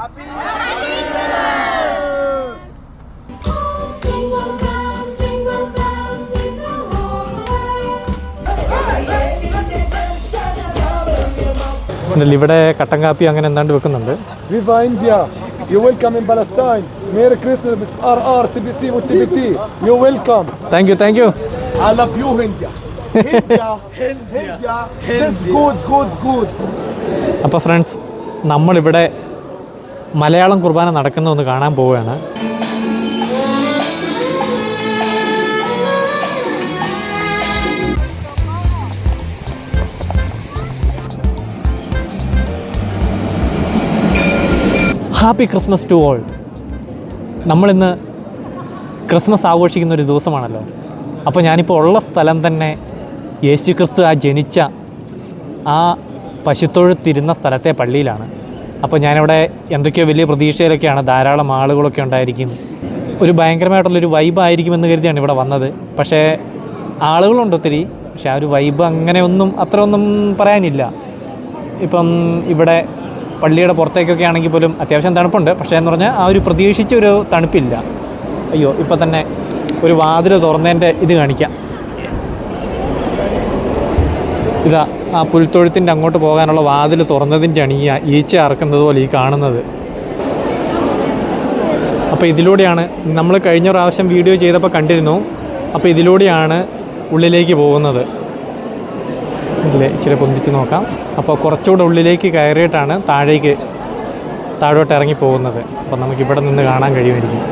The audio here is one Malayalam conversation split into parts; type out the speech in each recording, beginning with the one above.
Happy ഇവിടെ കട്ടൻ കാപ്പി അങ്ങനെ എന്താണ്ട് വെക്കുന്നുണ്ട്. അപ്പൊ ഫ്രണ്ട്സ് നമ്മളിവിടെ മലയാളം കുർബാന നടക്കുന്ന ഒന്ന് കാണാൻ പോവുകയാണ്. ഹാപ്പി ക്രിസ്മസ് ടു ഓൾ നമ്മളിന്ന് ക്രിസ്മസ് ആഘോഷിക്കുന്ന ഒരു ദിവസമാണല്ലോ. അപ്പോൾ ഞാനിപ്പോൾ ഉള്ള സ്ഥലം തന്നെ യേശു ക്രിസ്തു ആ ജനിച്ച ആ പശുത്തൊഴുത്തിരുന്ന സ്ഥലത്തെ പള്ളിയിലാണ്. അപ്പോൾ ഞാനിവിടെ എന്തൊക്കെയോ വലിയ പ്രതീക്ഷയിലൊക്കെയാണ് ധാരാളം ആളുകളൊക്കെ ഉണ്ടായിരിക്കും. ഒരു ഭയങ്കരമായിട്ടുള്ളൊരു വൈബായിരിക്കുമെന്ന് കരുതിയാണ് ഇവിടെ വന്നത്. പക്ഷേ ആളുകളുണ്ട് ഒത്തിരി. പക്ഷേ ആ ഒരു വൈബ് അങ്ങനെ ഒന്നും അത്ര ഒന്നും പറയാനില്ല. ഇപ്പം ഇവിടെ പള്ളിയുടെ പുറത്തേക്കൊക്കെ ആണെങ്കിൽ പോലും അത്യാവശ്യം തണുപ്പുണ്ട്. പക്ഷേ എന്ന് പറഞ്ഞാൽ ആ ഒരു പ്രതീക്ഷിച്ച ഒരു തണുപ്പില്ല. അയ്യോ ഇപ്പം തന്നെ ഒരു വാതിൽ തുറന്നതിന്റെ ഇത് കാണിക്കാം. ഇതാ ആ പുൽത്തൊഴുത്തിന്റെ അങ്ങോട്ട് പോകാനുള്ള വാതിൽ തുറന്നതിന്റെയാണ് ഈ ഈച്ച അറക്കുന്നത് പോലെ ഈ കാണുന്നത്. അപ്പോൾ ഇതിലൂടെയാണ് നമ്മൾ കഴിഞ്ഞ പ്രാവശ്യം വീഡിയോ ചെയ്തപ്പോൾ കണ്ടിരുന്നു. അപ്പോൾ ഇതിലൂടെയാണ് ഉള്ളിലേക്ക് പോകുന്നത്. ഇല്ലേ ഇച്ചിരി പൊന്തിച്ച് നോക്കാം. അപ്പോൾ കുറച്ചുകൂടെ ഉള്ളിലേക്ക് കയറിയിട്ടാണ് താഴേക്ക് താഴോട്ട് ഇറങ്ങി പോകുന്നത്. അപ്പോൾ നമുക്കിവിടെ നിന്ന് കാണാൻ കഴിയുമായിരിക്കും.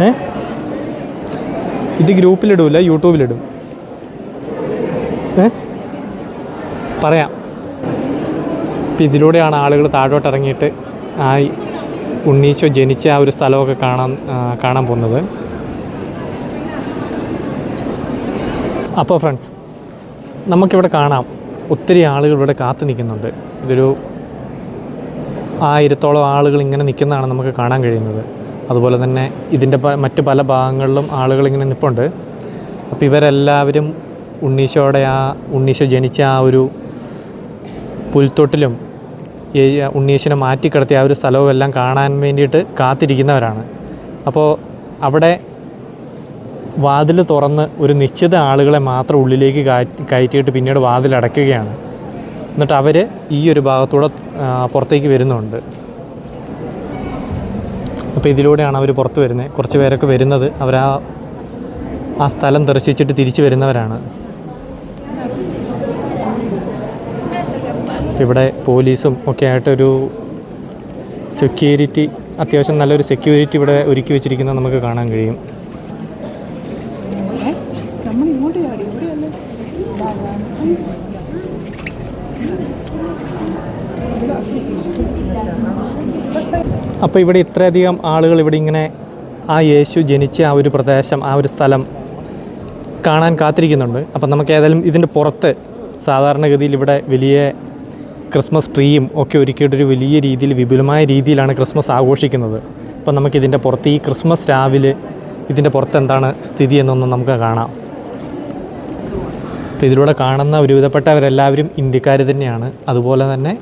ഏ? ഇത് ഗ്രൂപ്പിലിടൂല യൂട്യൂബിലിടും. ഏ? പറയാം. ഇപ്പം ഇതിലൂടെയാണ് ആളുകൾ താഴോട്ട് ഇറങ്ങിയിട്ട് ആ ഉണ്ണീശോ ജനിച്ച ആ ഒരു സ്ഥലമൊക്കെ കാണാൻ കാണാൻ പോകുന്നത്. അപ്പോൾ ഫ്രണ്ട്സ് നമുക്കിവിടെ കാണാം. ഒത്തിരി ആളുകൾ ഇവിടെ കാത്തു നിൽക്കുന്നുണ്ട്. ഇതൊരു ആയിരത്തോളം ആളുകൾ ഇങ്ങനെ നിൽക്കുന്നതാണ് നമുക്ക് കാണാൻ കഴിയുന്നത്. അതുപോലെ തന്നെ ഇതിന്റെ മറ്റ് പല ഭാഗങ്ങളിലും ആളുകൾ ഇങ്ങനെ നിൽപ്പുണ്ട് അപ്പോൾ ഇവരെല്ലാവരും ഉണ്ണീശോയുടെ ആ ഉണ്ണീശോ ജനിച്ച ആ ഒരു പുൽത്തൊട്ടിലും ഈ ഉണ്ണീശനെ മാറ്റിക്കിടത്തിയ ആ ഒരു സ്ഥലവും എല്ലാം കാണാൻ വേണ്ടിയിട്ട് കാത്തിരിക്കുന്നവരാണ്. അപ്പോൾ അവിടെ വാതിൽ തുറന്ന് ഒരു നിശ്ചിത ആളുകളെ മാത്രം ഉള്ളിലേക്ക് കയറ്റിയിട്ട് പിന്നീട് വാതിൽ എന്നിട്ട് അവർ ഈ ഒരു ഭാഗത്തൂടെ പുറത്തേക്ക് വരുന്നുണ്ട്. അപ്പോൾ ഇതിലൂടെയാണ് അവർ പുറത്ത് വരുന്നത്. കുറച്ച് പേരൊക്കെ വരുന്നത്. അവർ ആ ആ സ്ഥലം ദർശിച്ചിട്ട് തിരിച്ചു വരുന്നവരാണ്. ഇവിടെ പോലീസും ഒക്കെ ആയിട്ടൊരു സെക്യൂരിറ്റി അത്യാവശ്യം നല്ലൊരു സെക്യൂരിറ്റി ഇവിടെ ഒരുക്കി വെച്ചിരിക്കുന്നത് നമുക്ക് കാണാൻ കഴിയും. അപ്പോൾ ഇവിടെ ഇത്രയധികം ആളുകൾ ഇവിടെ ഇങ്ങനെ ആ യേശു ജനിച്ച ആ ഒരു പ്രദേശം ആ ഒരു സ്ഥലം കാണാൻ കാത്തിരിക്കുന്നുണ്ട്. അപ്പം നമുക്ക് ഏതായാലും ഇതിന്റെ പുറത്ത് സാധാരണഗതിയിൽ ഇവിടെ വലിയ ക്രിസ്മസ് ട്രീയും ഒക്കെ ഒരുക്കിയിട്ടൊരു വലിയ രീതിയിൽ വിപുലമായ രീതിയിലാണ് ക്രിസ്മസ് ആഘോഷിക്കുന്നത്. അപ്പം നമുക്ക് ഇതിന്റെ പുറത്ത് ഈ ക്രിസ്മസ് രാവിലെ ഇതിന്റെ പുറത്ത് എന്താണ് സ്ഥിതി എന്നൊന്നും നമുക്ക് കാണാം. അപ്പോൾ ഇതിലൂടെ കാണുന്ന ഒരുവിധപ്പെട്ടവരെല്ലാവരും ഇന്ത്യക്കാർ തന്നെയാണ്. അതുപോലെ തന്നെ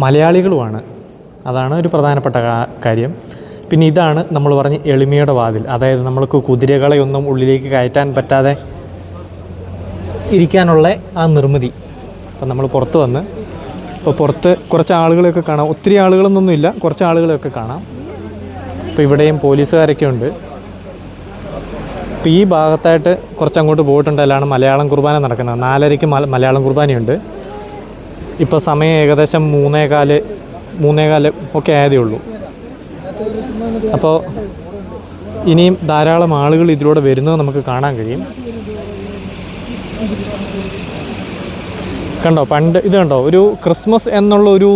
മലയാളികളുമാണ്. അതാണ് ഒരു പ്രധാനപ്പെട്ട കാര്യം. പിന്നെ ഇതാണ് നമ്മൾ പറഞ്ഞ എളിമയുടെ വാതിൽ. അതായത് നമ്മൾക്ക് കുതിരകളെ ഒന്നും ഉള്ളിലേക്ക് കയറ്റാൻ പറ്റാതെ ഇരിക്കാനുള്ള ആ നിർമ്മിതി. അപ്പം നമ്മൾ പുറത്ത് വന്ന് ഇപ്പോൾ പുറത്ത് കുറച്ച് ആളുകളെയൊക്കെ കാണാം. ഒത്തിരി ആളുകളൊന്നൊന്നുമില്ല കുറച്ച് ആളുകളെയൊക്കെ കാണാം. അപ്പോൾ ഇവിടെയും പോലീസുകാരൊക്കെ ഉണ്ട്. ഇപ്പോൾ ഈ ഭാഗത്തായിട്ട് കുറച്ച് അങ്ങോട്ട് പോയിട്ടുണ്ട്. അല്ലാണ് മലയാളം കുർബാന നടക്കുന്നത്. നാലരയ്ക്ക് മലയാളം കുർബാനയുണ്ട്. ഇപ്പോൾ സമയം ഏകദേശം മൂന്നേകാൽ മൂന്നേകാൽ ഒക്കെ ആയതേ ഉള്ളൂ. അപ്പോൾ ഇനിയും ധാരാളം ആളുകൾ ഇതിലൂടെ വരുന്നത് നമുക്ക് കാണാൻ കഴിയും. കണ്ടോ പണ്ട് ഇത് കണ്ടോ ഒരു ക്രിസ്മസ് എന്നുള്ള ഒരു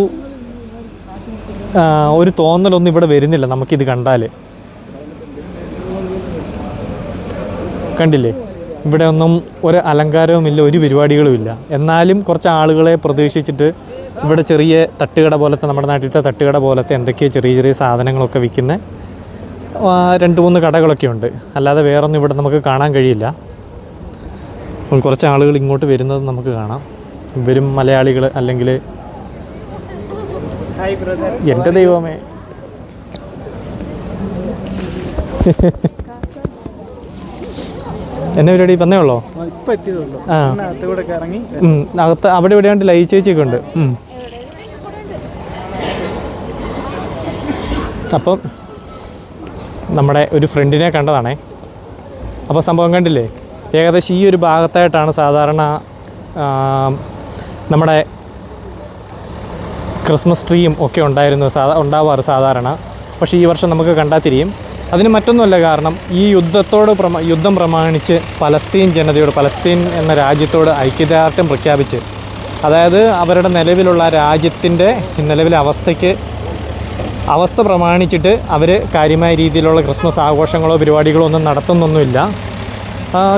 ഒരു തോന്നലൊന്നും ഇവിടെ വരുന്നില്ല നമുക്കിത് കണ്ടാൽ കണ്ടില്ലേ ഇവിടെ ഒന്നും ഒരു അലങ്കാരവുമില്ല ഒരു പരിപാടികളുമില്ല. എന്നാലും കുറച്ച് ആളുകളെ പ്രതീക്ഷിച്ചിട്ട് ഇവിടെ ചെറിയ തട്ടുകട പോലത്തെ നമ്മുടെ നാട്ടിലത്തെ തട്ടുകട പോലത്തെ എന്തൊക്കെയോ ചെറിയ ചെറിയ സാധനങ്ങളൊക്കെ വിൽക്കുന്ന രണ്ട് മൂന്ന് കടകളൊക്കെ ഉണ്ട്. അല്ലാതെ വേറൊന്നും ഇവിടെ നമുക്ക് കാണാൻ കഴിയില്ല. അപ്പം കുറച്ച് ആളുകൾ ഇങ്ങോട്ട് വരുന്നത് നമുക്ക് കാണാം. ഇവരും മലയാളികൾ അല്ലെങ്കിൽ എന്റെ ദൈവമേ. എന്നെ പരിപാടി വന്നേ ഉള്ളോ? ആ. അകത്ത് അവിടെ ഇവിടെ ആണ്ട് ലൈ ചേച്ചിയൊക്കെ ഉണ്ട്. അപ്പം നമ്മുടെ ഒരു ഫ്രണ്ടിനെ കണ്ടതാണേ. അപ്പോൾ സംഭവം കണ്ടില്ലേ? ഏകദേശം ഈ ഒരു ഭാഗത്തായിട്ടാണ് സാധാരണ നമ്മുടെ ക്രിസ്മസ് ട്രീയും ഒക്കെ ഉണ്ടായിരുന്നു സാധാ ഉണ്ടാവാറ് സാധാരണ. പക്ഷേ ഈ വർഷം നമുക്ക് കണ്ടാതിരിയും അതിന് മറ്റൊന്നുമല്ല കാരണം ഈ യുദ്ധത്തോട് പ്രമ യുദ്ധം പ്രമാണിച്ച് പലസ്തീൻ ജനതയോട് പലസ്തീൻ എന്ന രാജ്യത്തോട് ഐക്യദാർഢ്യം പ്രഖ്യാപിച്ച് അതായത് അവരുടെ നിലവിലുള്ള രാജ്യത്തിന്റെ നിലവിലെ അവസ്ഥയ്ക്ക് അവസ്ഥ പ്രമാണിച്ചിട്ട് അവർ കാര്യമായ രീതിയിലുള്ള ക്രിസ്മസ് ആഘോഷങ്ങളോ പരിപാടികളോ ഒന്നും നടത്തുന്നൊന്നുമില്ല.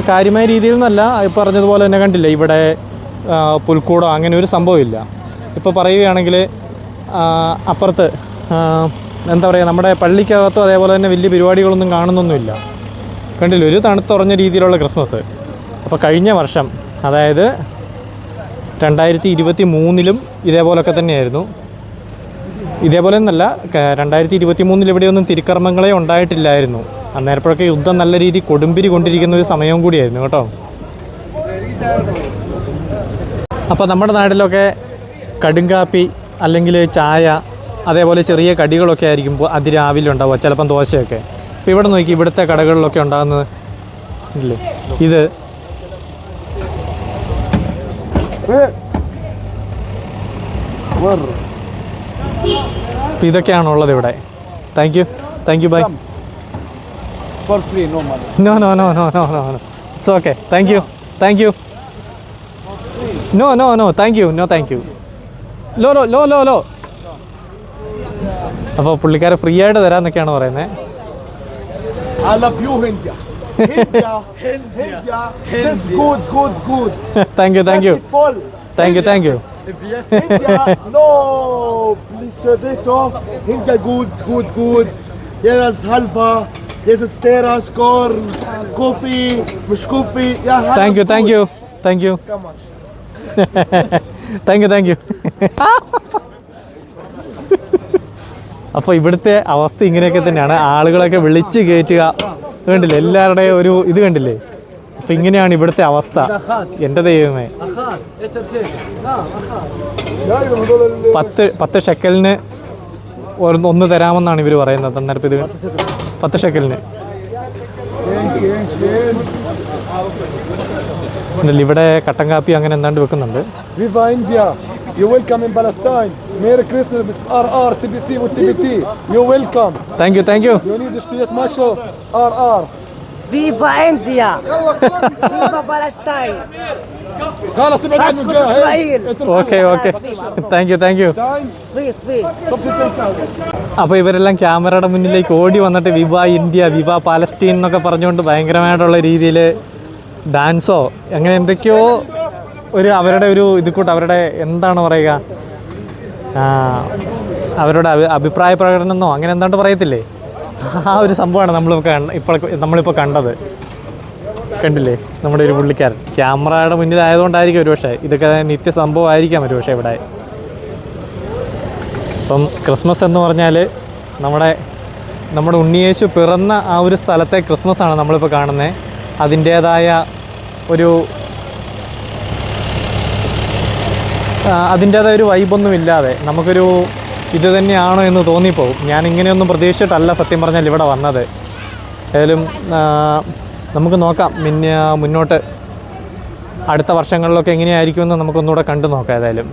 കാര്യമായ രീതിയിൽ നിന്നല്ല ഈ പറഞ്ഞതുപോലെ തന്നെ കണ്ടില്ല ഇവിടെ പുൽക്കൂടോ അങ്ങനെ ഒരു സംഭവമില്ല. ഇപ്പോൾ പറയുകയാണെങ്കിൽ അപ്പുറത്ത് എന്താ പറയുക നമ്മുടെ പള്ളിക്കകത്തും അതേപോലെ തന്നെ വലിയ പരിപാടികളൊന്നും കാണുന്നൊന്നുമില്ല. കണ്ടില്ല ഒരു തണുത്തുറഞ്ഞ രീതിയിലുള്ള ക്രിസ്മസ്. അപ്പോൾ കഴിഞ്ഞ വർഷം അതായത് രണ്ടായിരത്തി ഇരുപത്തി മൂന്നിലും ഇതേപോലൊക്കെ തന്നെയായിരുന്നു. ഇതേപോലെ ഒന്നല്ല രണ്ടായിരത്തി ഇരുപത്തി മൂന്നിൽ ഇവിടെയൊന്നും തിരുക്കർമ്മങ്ങളെ ഉണ്ടായിട്ടില്ലായിരുന്നു. അന്നേരപ്പോഴൊക്കെ യുദ്ധം നല്ല രീതി കൊടുമ്പിരി കൊണ്ടിരിക്കുന്ന ഒരു സമയവും കൂടിയായിരുന്നു കേട്ടോ. അപ്പോൾ നമ്മുടെ നാട്ടിലൊക്കെ കടുങ്കാപ്പി അല്ലെങ്കിൽ ചായ അതേപോലെ ചെറിയ കടികളൊക്കെ ആയിരിക്കും അതിരാവിലെ ഉണ്ടാവുക ചിലപ്പം ദോശയൊക്കെ. അപ്പോൾ ഇവിടെ നോക്കി ഇവിടുത്തെ കടകളിലൊക്കെ ഉണ്ടാകുന്നത് ഇല്ലേ? ഇത്. വേറെ അപ്പോൾ ഇതൊക്കെയാണുള്ളത് ഇവിടെ? Thank you thank you bye for free no money no no no no no no no it's okay thank you thank you no no no thank you no thank you law ലോ ലോ ലോ ലോ അപ്പോൾ പുള്ളിക്കാരെ ഫ്രീ ആയിട്ട് തരാമെന്നൊക്കെയാണ് പറയുന്നത് thank you thank you thank you thank you no, please, Vito. Hinga, good, good, good. Yes, halva. Yes, Tera, corn, Coffee, مش coffee. Yeah, thank you, thank you, thank you. Come on. Thank you thank you അപ്പോൾ ഇവിടുത്തെ അവസ്ഥ ഇങ്ങനെയൊക്കെ തന്നെയാണ് ആളുകളൊക്കെ വിളിച്ച് കയറ്റുക കണ്ടില്ലേ എല്ലാവരുടെയും ഒരു ഇത് കണ്ടില്ലേ അപ്പൊ ഇങ്ങനെയാണ് ഇവിടുത്തെ അവസ്ഥ. എന്റെ ദൈവമേ. പത്ത് പത്ത് ഷെക്കലിന് ഒന്ന് തരാമെന്നാണ് ഇവർ പറയുന്നത്. അന്നേരം ഇത് പത്ത് ഷെക്കലിന്. ഇവിടെ കട്ടൻ കാപ്പി അങ്ങനെ എന്താണ്ട് വെക്കുന്നുണ്ട്. Thank you thank U فيفا انديا فيفا فلسطين خلاص ابعد عنه اسكت الجاهل. اسرائيل okay okay thank you thank you Time. فيت فيت صفر تنكاد. അപ്പോൾ ഇവരെല്ലാം ക്യാമറയുടെ മുന്നിലേക്ക് ഓടി വന്നിട്ട് വിവ ഇന്ത്യ വിവ പാലസ്റ്റീൻ എന്നൊക്കെ പറഞ്ഞുകൊണ്ട് ഭയങ്കരമായിട്ടുള്ള രീതിയിൽ ഡാൻസോ അങ്ങനെ എന്തൊക്കെയോ ഒരു അവരുടെ ഒരു ഇത് കൂട്ട് അവരുടെ എന്താണ് പറയുക ആ, അവരുടെ അഭി- അഭിപ്രായ പ്രകടനം എന്നോ അങ്ങനെ എന്താണ്ട് പറയത്തില്ലേ ആ ഒരു സംഭവമാണ് കണ്ട ഇപ്പോൾ നമ്മളിപ്പോൾ കണ്ടത്. കണ്ടില്ലേ? നമ്മുടെ ഒരു പുള്ളിക്കാരൻ. ക്യാമറയുടെ മുന്നിലായതുകൊണ്ടായിരിക്കും ഒരു പക്ഷേ ഇതൊക്കെ നിത്യ സംഭവമായിരിക്കാം ഒരു പക്ഷേ ഇവിടെ. ഇപ്പം ക്രിസ്മസ് എന്ന് പറഞ്ഞാൽ നമ്മുടെ നമ്മുടെ ഉണ്ണിയേശു പിറന്ന ആ ഒരു സ്ഥലത്തെ ക്രിസ്മസ് ആണ് നമ്മളിപ്പോൾ കാണുന്നത് അതിന്റേതായ ഒരു അതിന്റേതായ ഒരു വൈബൊന്നും ഇല്ലാതെ നമുക്കൊരു ഇത് തന്നെയാണോ എന്ന് തോന്നിപ്പോവും. ഞാൻ ഇങ്ങനെയൊന്നും പ്രതീക്ഷിച്ചിട്ടല്ല സത്യം പറഞ്ഞാൽ ഇവിടെ വന്നത്. ഏതായാലും നമുക്ക് നോക്കാം. പിന്നെ മുന്നോട്ട് അടുത്ത വർഷങ്ങളിലൊക്കെ എങ്ങനെയായിരിക്കുമെന്ന് നമുക്കൊന്നുകൂടെ കണ്ടു നോക്കാം ഏതായാലും.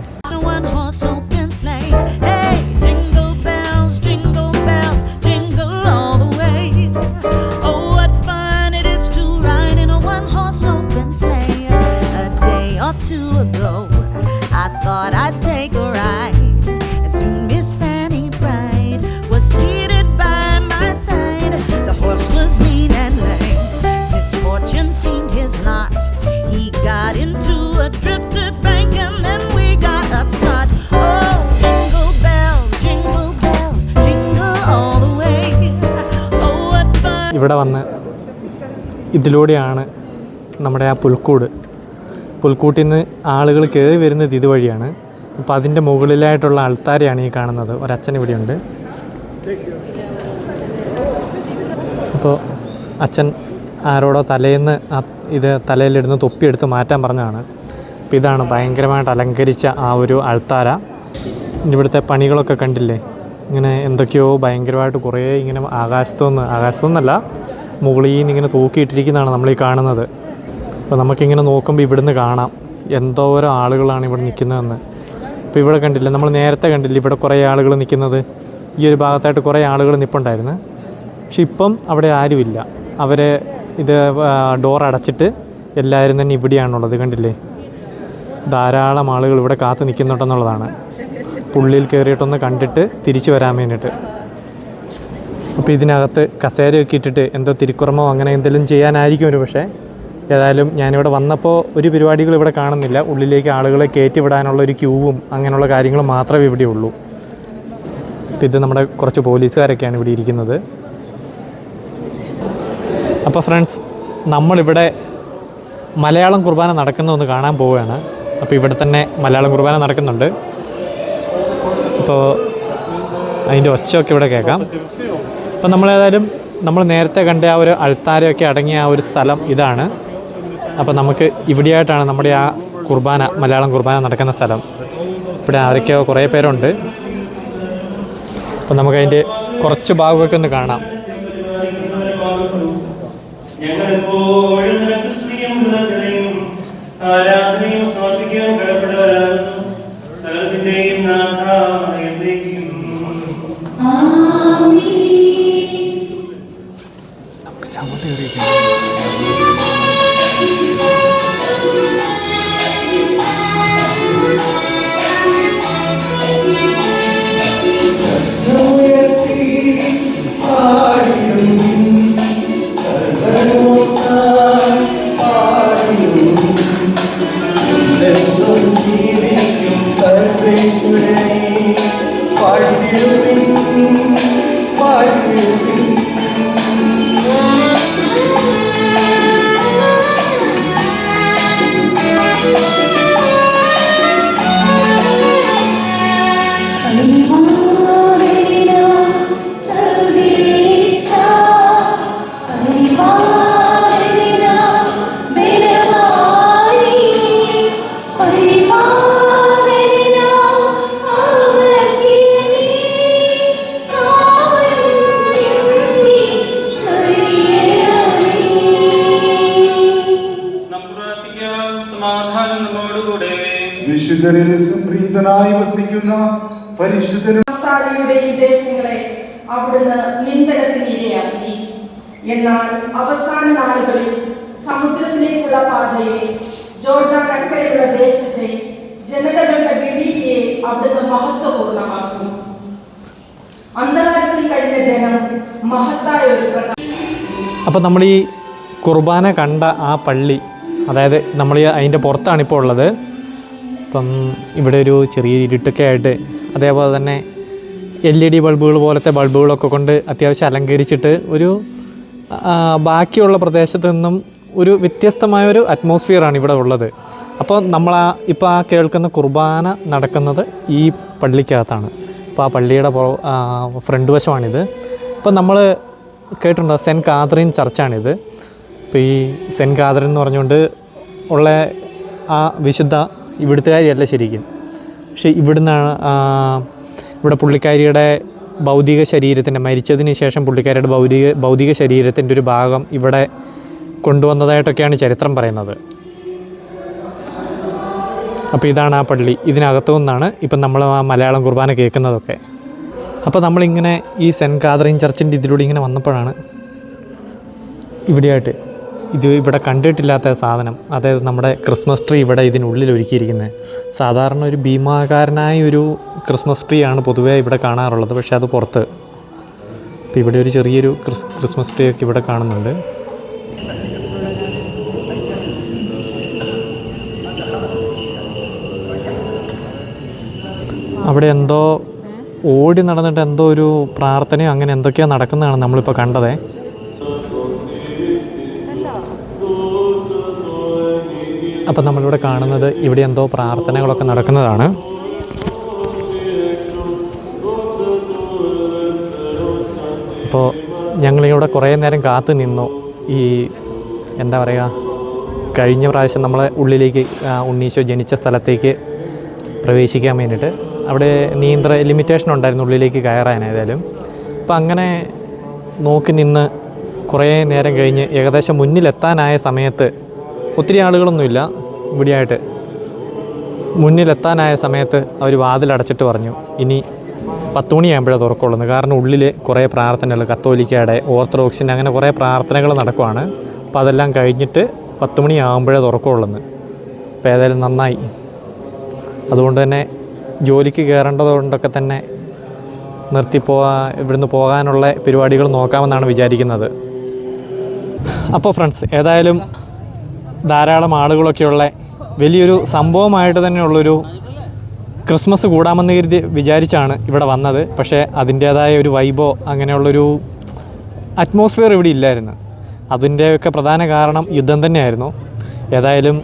ഇവിടെ വന്ന് ഇതിലൂടെയാണ് നമ്മുടെ ആ പുൽക്കൂട്. പുൽക്കൂട്ടിൽ നിന്ന് ആളുകൾ കയറി വരുന്നത് ഇതുവഴിയാണ് അപ്പോൾ അതിന്റെ മുകളിലായിട്ടുള്ള ആൾത്താരെയാണ് ഈ കാണുന്നത്. ഒരച്ഛൻ ഇവിടെയുണ്ട് അപ്പോൾ അച്ഛൻ ആരോടോ തലേന്ന് ആ ഇത് തലയിലിരുന്ന് തൊപ്പിയെടുത്ത് മാറ്റാൻ പറഞ്ഞതാണ്. അപ്പോൾ ഇതാണ് ഭയങ്കരമായിട്ട് അലങ്കരിച്ച ആ ഒരു ആൾത്താര. ഇവിടുത്തെ പണികളൊക്കെ കണ്ടില്ലേ? ഇങ്ങനെ എന്തൊക്കെയോ ഭയങ്കരമായിട്ട് കുറേ ഇങ്ങനെ ആകാശത്തുനിന്ന് ആകാശത്തുനിന്നല്ല മുകളിൽ നിന്ന് ഇങ്ങനെ തൂക്കിയിട്ടിരിക്കുന്നതാണ് നമ്മൾ ഈ കാണുന്നത്. അപ്പോൾ നമുക്കിങ്ങനെ നോക്കുമ്പോൾ ഇവിടുന്ന് കാണാം എന്തോരം ആളുകളാണ് ഇവിടെ നിൽക്കുന്നതെന്ന്. അപ്പോൾ ഇവിടെ കണ്ടില്ല നമ്മൾ നേരത്തെ കണ്ടില്ല ഇവിടെ കുറേ ആളുകൾ നിൽക്കുന്നത്? ഈ ഒരു ഭാഗത്തായിട്ട് കുറേ ആളുകൾ നിൽപ്പുണ്ടായിരുന്നു പക്ഷെ ഇപ്പം അവിടെ ആരുമില്ല. അവർ ഇത് ഡോർ അടച്ചിട്ട് എല്ലാവരും തന്നെ ഇവിടെയാണുള്ളത് കണ്ടില്ലേ? ധാരാളം ആളുകൾ ഇവിടെ കാത്തു നിൽക്കുന്നുണ്ടെന്നുള്ളതാണ്. പുള്ളിയിൽ കയറിയിട്ടൊന്ന് കണ്ടിട്ട് തിരിച്ചു വരാൻ വേണ്ടിയിട്ട്. അപ്പോൾ ഇതിനകത്ത് കസേരയൊക്കെ ഇട്ടിട്ട് എന്തോ തിരുക്കുറമോ അങ്ങനെ എന്തെങ്കിലും ചെയ്യാനായിരിക്കും ഒരു പക്ഷേ. ഏതായാലും ഞാനിവിടെ വന്നപ്പോൾ ഒരു പരിപാടികൾ ഇവിടെ കാണുന്നില്ല. ഉള്ളിലേക്ക് ആളുകളെ കയറ്റി വിടാനുള്ള ഒരു ക്യൂവും അങ്ങനെയുള്ള കാര്യങ്ങൾ മാത്രമേ ഇവിടെ ഉള്ളൂ. അപ്പോൾ ഇത് നമ്മുടെ കുറച്ച് പോലീസുകാരൊക്കെയാണ് ഇവിടെ ഇരിക്കുന്നത്. അപ്പോൾ ഫ്രണ്ട്സ് നമ്മളിവിടെ മലയാളം കുർബാന നടക്കുന്ന ഒന്ന് കാണാൻ പോവുകയാണ്. അപ്പോൾ ഇവിടെ തന്നെ മലയാളം കുർബാന നടക്കുന്നുണ്ട്. അപ്പോൾ അതിന്റെ ഒച്ചയൊക്കെ ഇവിടെ കേൾക്കാം. അപ്പം നമ്മളേതായാലും നമ്മൾ നേരത്തെ കണ്ട ആ ഒരു അൾത്താരയൊക്കെ അടങ്ങിയ ആ ഒരു സ്ഥലം ഇതാണ്. അപ്പോൾ നമുക്ക് ഇവിടെയായിട്ടാണ് നമ്മുടെ ആ കുർബാന മലയാളം കുർബാന നടക്കുന്ന സ്ഥലം. ഇവിടെ ആരൊക്കെയോ കുറേ പേരുണ്ട്. അപ്പം നമുക്കതിന്റെ കുറച്ച് ഭാഗമൊക്കെ ഒന്ന് കാണാം. ആരാധനയും സമർപ്പിക്കാൻ വിശുദ്ധരിൽ സംപ്രീതനായി വസിക്കുന്ന പരിശുദ്ധരുടെയും ദേശങ്ങളെ അവിടുന്ന് നിന്ദനത്തിന് ഇരയാക്കി. എന്നാൽ അവസാന നാളുകളിൽ സമുദ്രത്തിലേക്കുള്ള പാതയെ ജോർദാൻ അക്കരെയുള്ള ദേശത്തെ ജനതകളുടെ ഗലീലിയെ അവിടുന്ന് മഹത്വപൂർണമാക്കും അന്ധകാരത്തിൽ കഴിഞ്ഞ ജനം മഹത്തായ ഒരു അപ്പോൾ നമ്മൾ ഈ കുർബാന കണ്ട ആ പള്ളി അതായത് നമ്മൾ അതിന്റെ പുറത്താണ് ഇപ്പോൾ ഉള്ളത് അപ്പം ഇവിടെ ഒരു ചെറിയ ഇരുട്ടൊക്കെ ആയിട്ട് അതേപോലെ തന്നെ എൽ ഇ ഡി ബൾബുകൾ പോലത്തെ ബൾബുകളൊക്കെ കൊണ്ട് അത്യാവശ്യം അലങ്കരിച്ചിട്ട് ഒരു ബാക്കിയുള്ള പ്രദേശത്ത് നിന്നും ഒരു വ്യത്യസ്തമായ ഒരു അറ്റ്മോസ്ഫിയറാണ് ഇവിടെ ഉള്ളത്. അപ്പോൾ നമ്മൾ ആ ഇപ്പോൾ ആ കേൾക്കുന്ന കുർബാന നടക്കുന്നത് ഈ പള്ളിക്കകത്താണ്. അപ്പോൾ ആ പള്ളിയുടെ ഫ്രണ്ട് വശമാണിത്. അപ്പോൾ നമ്മൾ കേട്ടിട്ടുണ്ടോ? സെന്റ് കാതറിൻ ചർച്ചാണിത്. ഇപ്പോൾ ഈ സെന്റ് കാതറിൻ എന്ന് പറഞ്ഞുകൊണ്ട് ഉള്ള ആ വിശുദ്ധ ഇവിടുത്തുകാരിയല്ല ശരിക്കും. പക്ഷെ ഇവിടുന്നാണ് ഇവിടെ പുള്ളിക്കാരിയുടെ ഭൗതിക ശരീരത്തിന്റെ മരിച്ചതിന് ശേഷം പുള്ളിക്കാരിയുടെ ഭൗതിക ഭൗതിക ശരീരത്തിന്റെ ഒരു ഭാഗം ഇവിടെ കൊണ്ടുവന്നതായിട്ടൊക്കെയാണ് ചരിത്രം പറയുന്നത്. അപ്പോൾ ഇതാണ് ആ പള്ളി. ഇതിനകത്തു നിന്നാണ് ഇപ്പം നമ്മൾ ആ മലയാളം കുർബാന കേൾക്കുന്നതൊക്കെ. അപ്പോൾ നമ്മളിങ്ങനെ ഈ സെന്റ് കാതറിൻ ചർച്ചിന്റെ ഇതിലൂടെ ഇങ്ങനെ വന്നപ്പോഴാണ് ഇവിടെയായിട്ട് ഇത് ഇവിടെ കണ്ടിട്ടില്ലാത്ത സാധനം. അതായത് നമ്മുടെ ക്രിസ്മസ് ട്രീ ഇവിടെ ഇതിനുള്ളിൽ ഒരുക്കിയിരിക്കുന്നത്. സാധാരണ ഒരു ഭീമാകാരനായ ഒരു ക്രിസ്മസ് ട്രീ ആണ് പൊതുവേ ഇവിടെ കാണാറുള്ളത്. പക്ഷേ അത് പുറത്ത്. അപ്പോൾ ഇവിടെ ഒരു ചെറിയൊരു ക്രിസ് ക്രിസ്മസ് ട്രീ ഒക്കെ ഇവിടെ കാണുന്നുണ്ട്. അവിടെ എന്തോ ഓടി നടന്നിട്ട് എന്തോ ഒരു പ്രാർത്ഥനയോ അങ്ങനെ എന്തൊക്കെയോ നടക്കുന്നതാണ് നമ്മളിപ്പോൾ കണ്ടതേ. അപ്പം നമ്മളിവിടെ കാണുന്നത് ഇവിടെ എന്തോ പ്രാർത്ഥനകളൊക്കെ നടക്കുന്നതാണ്. അപ്പോൾ ഞങ്ങളിവിടെ കുറേ നേരം കാത്തു നിന്നു. ഈ എന്താ പറയുക കഴിഞ്ഞ പ്രാവശ്യം നമ്മളെ ഉള്ളിലേക്ക് ഉണ്ണീശോ ജനിച്ച സ്ഥലത്തേക്ക് പ്രവേശിക്കാൻ വേണ്ടിയിട്ട് അവിടെ നിയന്ത്ര ലിമിറ്റേഷൻ ഉണ്ടായിരുന്നു ഉള്ളിലേക്ക് കയറാൻ ഏതായാലും. അപ്പം അങ്ങനെ നോക്കി നിന്ന് കുറേ നേരം കഴിഞ്ഞ് ഏകദേശം മുന്നിലെത്താനായ സമയത്ത് ഒത്തിരി ആളുകളൊന്നുമില്ല ഇവിടെയായിട്ട്. മുന്നിലെത്താനായ സമയത്ത് അവർ വാതിലടച്ചിട്ട് പറഞ്ഞു ഇനി പത്ത് മണിയാകുമ്പോഴേ തുറക്കുള്ളൂ കാരണം ഉള്ളിൽ കുറേ പ്രാർത്ഥനകൾ കത്തോലിക്കയുടെ ഓർത്തഡോക്സിന്റെ അങ്ങനെ കുറേ പ്രാർത്ഥനകൾ നടക്കുവാണ്. അപ്പോൾ അതെല്ലാം കഴിഞ്ഞിട്ട് പത്ത് മണിയാകുമ്പോഴേ തുറക്കുള്ളൂ അപ്പോൾ ഏതായാലും നന്നായി. അതുകൊണ്ട് തന്നെ ജോലിക്ക് കയറേണ്ടതുകൊണ്ടൊക്കെ തന്നെ നിർത്തിപ്പോവാ ഇവിടുന്ന് പോകാനുള്ള പരിപാടികൾ നോക്കാമെന്നാണ് വിചാരിക്കുന്നത്. അപ്പോൾ ഫ്രണ്ട്സ് ഏതായാലും ധാരാളം ആളുകളൊക്കെയുള്ള വലിയൊരു സംഭവമായിട്ട് തന്നെയുള്ളൊരു ക്രിസ്മസ് കൂടാമെന്ന് കരുതി വിചാരിച്ചാണ് ഇവിടെ വന്നത്. പക്ഷേ അതിന്റേതായ ഒരു വൈബോ അങ്ങനെയുള്ളൊരു അറ്റ്മോസ്ഫിയർ ഇവിടെ ഇല്ലായിരുന്നു. അതിന്റെയൊക്കെ പ്രധാന കാരണം യുദ്ധം തന്നെയായിരുന്നു. ഏതായാലും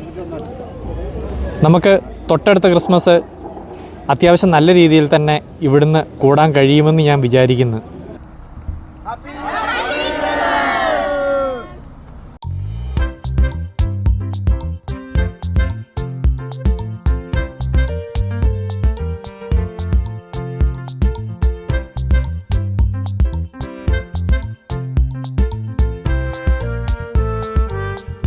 നമുക്ക് തൊട്ടടുത്ത ക്രിസ്മസ് അത്യാവശ്യം നല്ല രീതിയിൽ തന്നെ ഇവിടുന്ന് കൂടാൻ കഴിയുമെന്ന് ഞാൻ വിചാരിക്കുന്നു.